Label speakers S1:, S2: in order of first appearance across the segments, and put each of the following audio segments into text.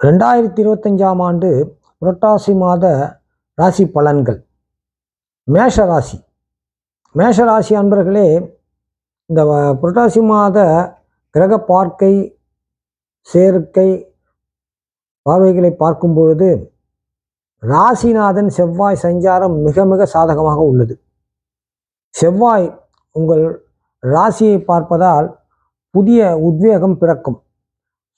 S1: ரெண்டாயிரத்தி இருபத்தஞ்சாம் ஆண்டு புரட்டாசி மாத ராசி பலன்கள். மேஷ ராசி. மேஷ ராசி அன்பர்களே இந்த புரட்டாசி மாத கிரக பார்க்கை சேர்க்கை பார்வைகளை பார்க்கும் பொழுது ராசிநாதன் செவ்வாய் சஞ்சாரம் மிக மிக சாதகமாக உள்ளது. செவ்வாய் உங்கள் ராசியை பார்ப்பதால் புதிய உத்வேகம் பிறக்கும்.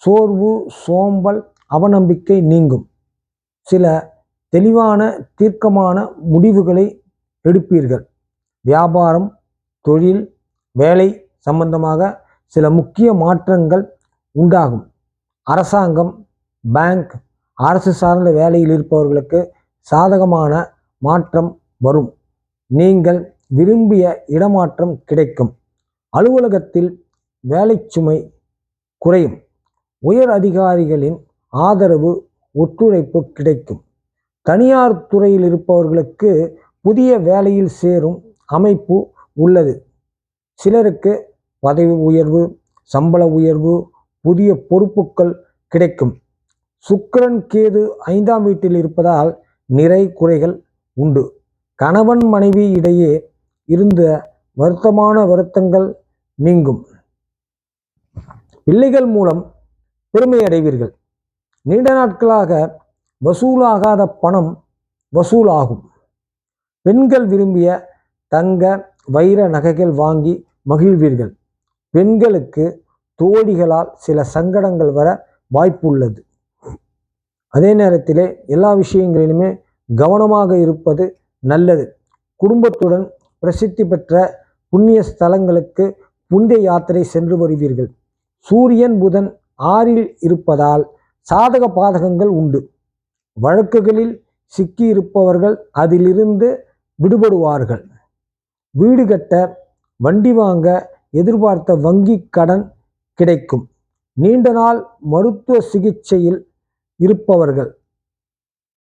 S1: சோர்வு சோம்பல் அவநம்பிக்கை நீங்கும். சில தெளிவான தீர்க்கமான முடிவுகளை எடுப்பீர்கள். வியாபாரம் தொழில் வேலை சம்பந்தமாக சில முக்கிய மாற்றங்கள் உண்டாகும். அரசாங்கம் பேங்க் அரசு சார்ந்த வேலையில் இருப்பவர்களுக்கு சாதகமான மாற்றம் வரும். நீங்கள் விரும்பிய இடமாற்றம் கிடைக்கும். அலுவலகத்தில் வேலைச்சுமை குறையும். உயர் அதிகாரிகளின் ஆதரவு ஒத்துழைப்பு கிடைக்கும். தனியார் துறையில் இருப்பவர்களுக்கு புதிய வேலையில் சேரும் அமைப்பு உள்ளது. சிலருக்கு பதவி உயர்வு சம்பள உயர்வு புதிய பொறுப்புகள் கிடைக்கும். சுக்கரன் கேது ஐந்தாம் வீட்டில் இருப்பதால் நிறை குறைகள் உண்டு. கணவன் மனைவி இடையே இருந்த வருத்தமான வருத்தங்கள் நீங்கும். பிள்ளைகள் மூலம் பெருமை அடைவீர்கள் நீண்ட நாட்களாக வசூலாகாத பணம் வசூலாகும். பெண்கள் விரும்பிய தங்க வைர நகைகள் வாங்கி மகிழ்வீர்கள். பெண்களுக்கு தோழிகளால் சில சங்கடங்கள் வர வாய்ப்புள்ளது. அதே நேரத்திலே எல்லா விஷயங்களிலுமே கவனமாக இருப்பது நல்லது. குடும்பத்துடன் பிரசித்தி பெற்ற புண்ணிய ஸ்தலங்களுக்கு புண்ணிய யாத்திரை சென்று வருவீர்கள். சூரியன் புதன் ஆறில் இருப்பதால் சாதக பாதகங்கள் உண்டு. வழக்குகளில் சிக்கியிருப்பவர்கள் அதிலிருந்து விடுபடுவார்கள். வீடு கட்ட வண்டி வாங்க எதிர்பார்த்த வங்கி கடன் கிடைக்கும். நீண்ட நாள் மருத்துவ சிகிச்சையில் இருப்பவர்கள்.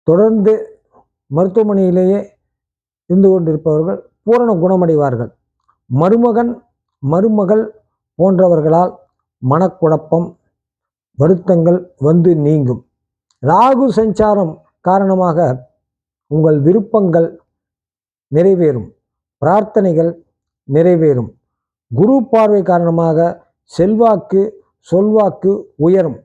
S1: தொடர்ந்து மருத்துவமனையிலேயே இருந்து கொண்டிருப்பவர்கள் பூரண குணமடைவார்கள். மருமகன் மருமகள் போன்றவர்களால் மனக்குழப்பம் வருத்தங்கள் வந்து நீங்கும். ராகு சஞ்சாரம் காரணமாக உங்கள் விருப்பங்கள் நிறைவேறும். பிரார்த்தனைகள் நிறைவேறும். குரு பார்வை காரணமாக செல்வாக்கு சொல்வாக்கு உயரும்.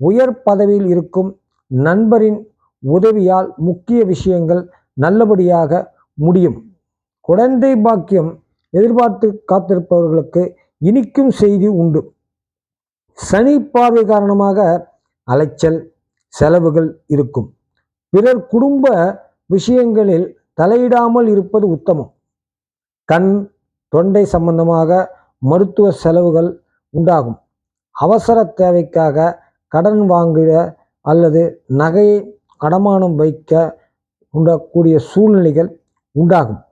S1: உயர் பதவியில் இருக்கும் நண்பரின் உதவியால் முக்கிய விஷயங்கள் நல்லபடியாக முடியும். குழந்தை பாக்கியம் எதிர்பார்த்து காத்திருப்பவர்களுக்கு இனிக்கும் செய்தி உண்டு. சனி பார்வை காரணமாக அலைச்சல் செலவுகள் இருக்கும். பிறர் குடும்ப விஷயங்களில் தலையிடாமல் இருப்பது உத்தமம். கண் தொண்டை சம்பந்தமாக மருத்துவ செலவுகள் உண்டாகும். அவசர தேவைக்காக கடன் வாங்குகிற அல்லது நகையை அடமானம் வைக்க உண்டக்கூடிய சூழ்நிலைகள் உண்டாகும்.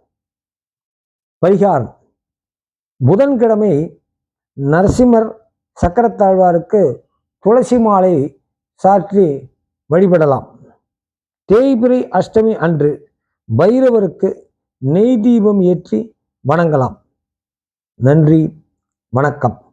S1: பரிகாரம். புதன்கிழமை நரசிம்மர் சக்கரத்தாழ்வாருக்கு துளசி மாலை சாற்றி வழிபடலாம். தேய்பிரை அஷ்டமி அன்று பைரவருக்கு நெய் தீபம் ஏற்றி வணங்கலாம். நன்றி வணக்கம்.